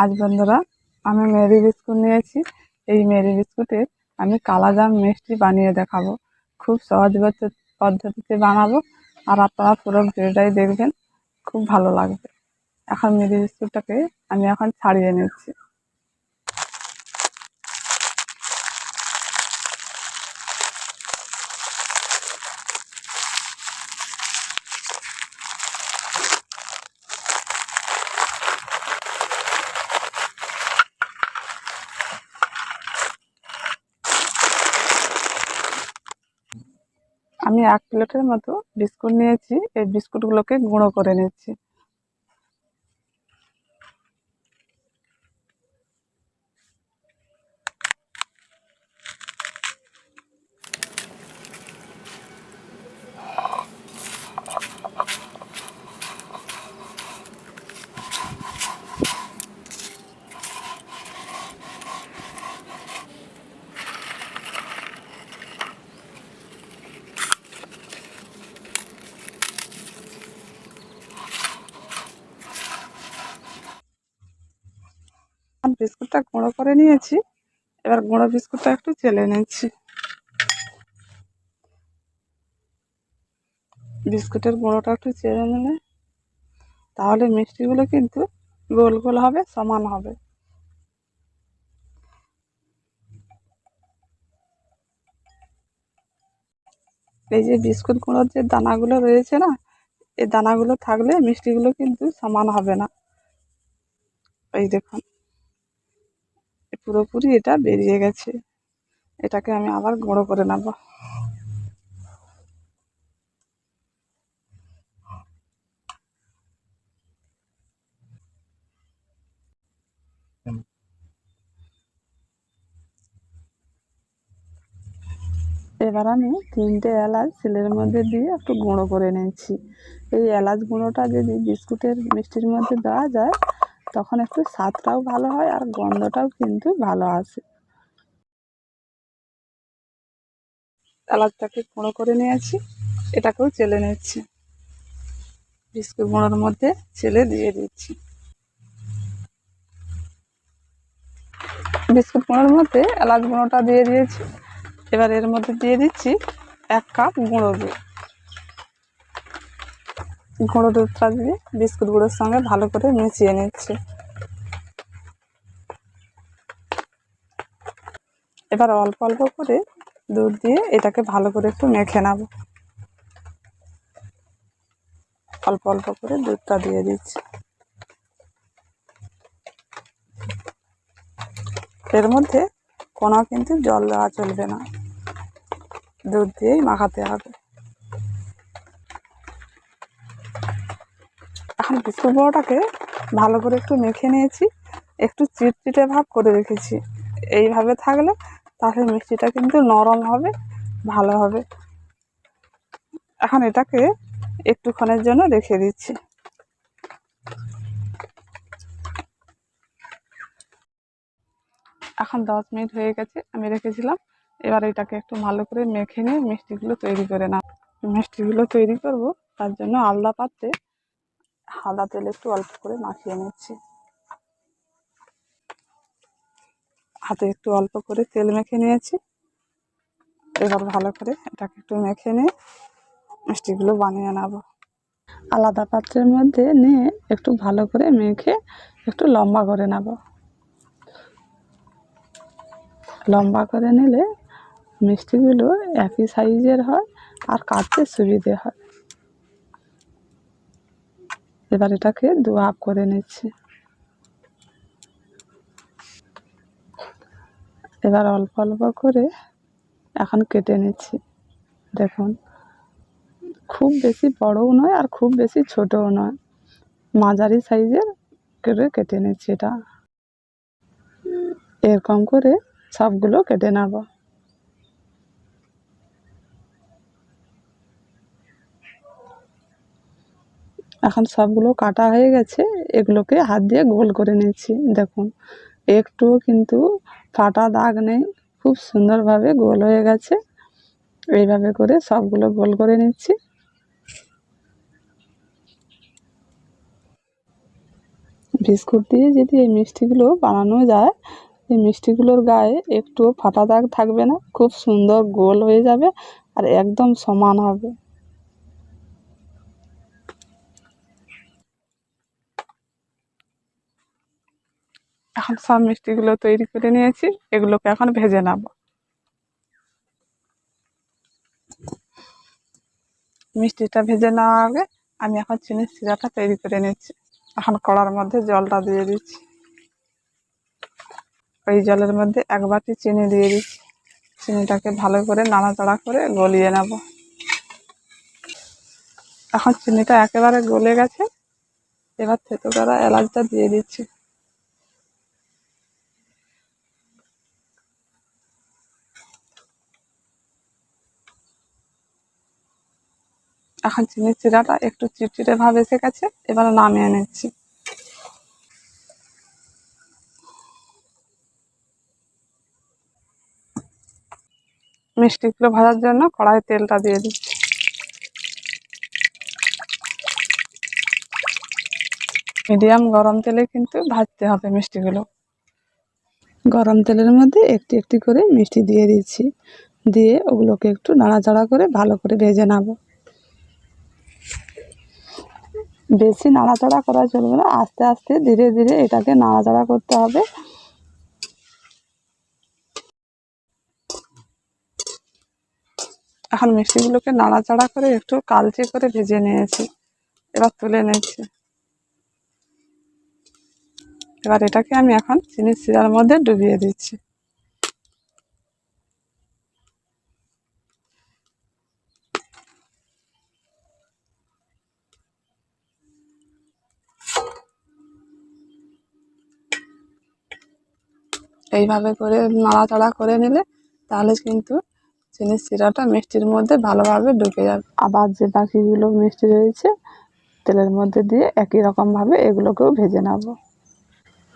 আজ বন্ধুরা, আমি মেরি বিস্কুট নিয়েছি। এই মেরি বিস্কুটে আমি কালাজাম মিষ্টি বানিয়ে দেখাবো। খুব সহজ পদ্ধতিতে বানাবো। আর আপনারা পুরো ভিডিওটাই দেখবেন। খুব ভালো লাগবে। এখন মেরি বিস্কুটটাকে আমি এখন ছাড়িয়ে নিচ্ছি। আমি এক প্লেটের মতো বিস্কুট নিয়েছি। এই বিস্কুটগুলোকে গুঁড়ো করে নিচ্ছি। বিস্কুটটা গুঁড়ো করে নিয়েছি। এবার গুঁড়ো বিস্কুটটা একটু চেলে নিচ্ছি। বিস্কুটের গুঁড়োটা একটু চেলে নিলে তাহলে মিষ্টিগুলো কিন্তু গোল গোল হবে, সমান হবে। এই যে বিস্কুট গুঁড়োর যে দানাগুলো রয়েছে না, এই দানাগুলো থাকলে মিষ্টিগুলো কিন্তু সমান হবে না। এই দেখুন। পুরোপুরি এটা বেরিয়ে গেছে। এটাকে আমি আবার গুঁড়ো করে নেব। এবার আমি তিনটে এলাচ শিলের মধ্যে দিয়ে একটু গুঁড়ো করে নিয়েছি। এই এলাচ গুঁড়োটা যদি বিস্কুটের মিষ্টির মধ্যে দেওয়া যায় তখন একটু স্বাদটাও ভালো হয় আর গন্ধটাও কিন্তু ভালো আসে এলাচটাকে গুঁড়ো করে নিয়েছি, এটাকেও চেলে নিচ্ছি। বিস্কুট গুঁড়োর মধ্যে চেলে দিয়ে দিচ্ছি। বিস্কুট গুঁড়োর মধ্যে এলাচ গুঁড়োটা দিয়ে দিয়েছি। এবার এর মধ্যে দিয়ে দিচ্ছি এক কাপ গুঁড়ো দুধ। গুঁড়ো দুধটা দিয়ে বিস্কুট গুঁড়োর সঙ্গে ভালো করে মিশিয়ে নিচ্ছি। এবার অল্প অল্প করে দুধ দিয়ে এটাকে ভালো করে একটু মেখে নেব। অল্প অল্প করে দুধটা দিয়ে দিচ্ছি। এর মধ্যে কোনো কিন্তু জল দেওয়া চলবে না। দুধ দিয়েই মাখাতে হবে। এখন বিস্কুট বড়াটাকে ভালো করে একটু মেখে নিয়েছি। একটু চিটচিটে ভাব করে রেখেছি। এইভাবে থাকলে তাহলে মিষ্টিটা কিন্তু নরম হবে, ভালো হবে। এখন এটাকে একটুক্ষণের জন্য রেখে দিচ্ছি। এখন দশ মিনিট হয়ে গেছে, আমি রেখেছিলাম। এবার এটাকে একটু ভালো করে মেখে নিয়ে মিষ্টিগুলো তৈরি করে নাও। মিষ্টিগুলো তৈরি করব, তার জন্য আলাদা পাত্রে সাদা তেল একটু অল্প করে মাখিয়ে নিচ্ছি। হাতে একটু অল্প করে তেল মেখে নিয়েছি। এবার ভালো করে এটাকে একটু মেখে নিয়ে মিষ্টিগুলো বানিয়ে নেব। আলাদা পাত্রের মধ্যে নিয়ে একটু ভালো করে মেখে একটু লম্বা করে নেব। লম্বা করে নিলে মিষ্টিগুলো একই সাইজের হয় আর কাটতে সুবিধে হয়। এবার এটাকে দু হাফ করে নিচ্ছি। এবার অল্প অল্প করে এখন কেটে নিচ্ছি। দেখুন, খুব বেশি বড়ও নয় আর খুব বেশি ছোটও নয়। মাঝারি সাইজের করে কেটে নিচ্ছি এটা। এরকম করে সবগুলো কেটে নেব। এখন সবগুলো কাটা হয়ে গেছে, এগুলোকে হাত দিয়ে গোল করে নিচ্ছি দেখুন। একটুও কিন্তু ফাটা দাগ নেই, খুব সুন্দরভাবে গোল হয়ে গেছে। এইভাবে করে সবগুলো গোল করে নিচ্ছি। বিস্কুট দিয়ে যদি এই মিষ্টিগুলো বানানো যায়, এই মিষ্টিগুলোর গায়ে একটু ফাটা দাগ থাকবে না, খুব সুন্দর গোল হয়ে যাবে আর একদম সমান হবে। এখন সব মিষ্টিগুলো তৈরি করে নিয়েছি, এগুলোকে এখন ভেজে নেব। মিষ্টিটা ভেজে নেওয়ার আগে আমি এখন চিনির সিরাটা তৈরি করে নিচ্ছি। এখন কড়ার মধ্যে জলটা দিয়ে দিচ্ছি। ওই জলের মধ্যে এক বাটি চিনি দিয়ে দিচ্ছি। চিনিটাকে ভালো করে নাড়াচাড়া করে গলিয়ে নেব। এখন চিনিটা একেবারে গলে গেছে, এবার থেতো করা এলাচটা দিয়ে দিচ্ছি। এখন চিনির চিরাটা একটু চিটচিটে ভাব এসে গেছে, এবার নামিয়ে নিচ্ছি। মিষ্টিগুলো ভাজার জন্য কড়াই তেলটা দিয়ে দিচ্ছি। মিডিয়াম গরম তেলে কিন্তু ভাজতে হবে মিষ্টিগুলো। গরম তেলের মধ্যে একটি একটি করে মিষ্টি দিয়ে দিচ্ছি। দিয়ে ওগুলোকে একটু নাড়াচাড়া করে ভালো করে ভেজে নেব। বেশি নাড়াচাড়া করা চলবে না। আস্তে আস্তে ধীরে ধীরে এটাকে নাড়াচাড়া করতে হবে। এখন মিষ্টিগুলোকে নাড়াচাড়া করে একটু কালচে করে ভেজে নিয়েছি। এবার তুলে নিচ্ছি। এবার এটাকে আমি এখন চিনির শিরার মধ্যে ডুবিয়ে দিচ্ছি। এইভাবে করে নাড়াচাড়া করে নিলে তাহলে কিন্তু চিনির শিরাটা মিষ্টির মধ্যে ভালোভাবে ঢুকে যাবে। আবার যে বাকিগুলো মিষ্টি রয়েছে, তেলের মধ্যে দিয়ে একই রকমভাবে এগুলোকেও ভেজে নেব।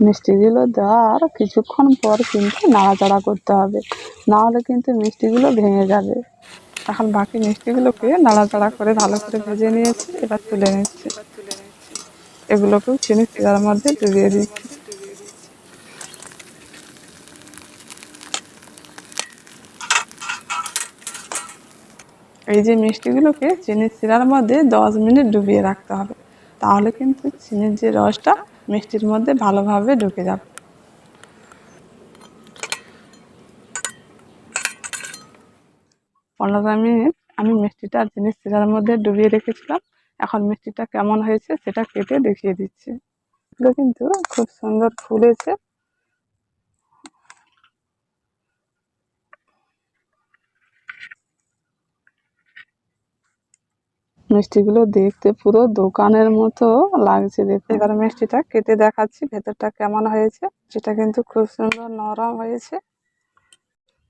মিষ্টিগুলো দেওয়ার কিছুক্ষণ পর কিন্তু নাড়াচাড়া করতে হবে। নাহলে কিন্তু মিষ্টিগুলো ভেঙে যাবে। এখন বাকি মিষ্টিগুলোকে নাড়াচাড়া করে ভালো করে ভেজে নিয়েছি, এবার তুলে নিচ্ছি। এগুলোকেও চিনি শিরার মধ্যে ডুবিয়ে দিচ্ছি। এই যে মিষ্টিগুলোকে চিনির শিরার মধ্যে দশ মিনিট ডুবিয়ে রাখতে হবে। তাহলে কিন্তু চিনির যে রসটা মিষ্টির মধ্যে ভালোভাবে ঢুকে যাবে। পনেরো মিনিট আমি মিষ্টিটা চিনির শিরার মধ্যে ডুবিয়ে রেখেছিলাম। এখন মিষ্টিটা কেমন হয়েছে সেটা কেটে দেখিয়ে দিচ্ছি। এগুলো কিন্তু খুব সুন্দর ফুলেছে। মিষ্টিগুলো দেখতে পুরো দোকানের মতো লাগছে দেখতে। এবার মিষ্টিটা কেটে দেখাচ্ছি, ভেতরটা কেমন হয়েছে। সেটা কিন্তু খুব সুন্দর নরম হয়েছে।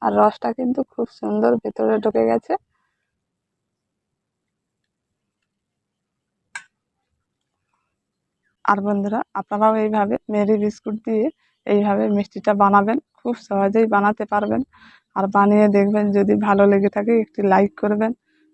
আর রসটা কিন্তু খুব সুন্দর ভেতরে ঢুকে গেছে। আর বন্ধুরা, আপনারাও এইভাবে মেরি বিস্কুট দিয়ে এইভাবে মিষ্টিটা বানাবেন। খুব সহজেই বানাতে পারবেন। আর বানিয়ে দেখবেন যদি ভালো লেগে থাকে একটি লাইক করবেন।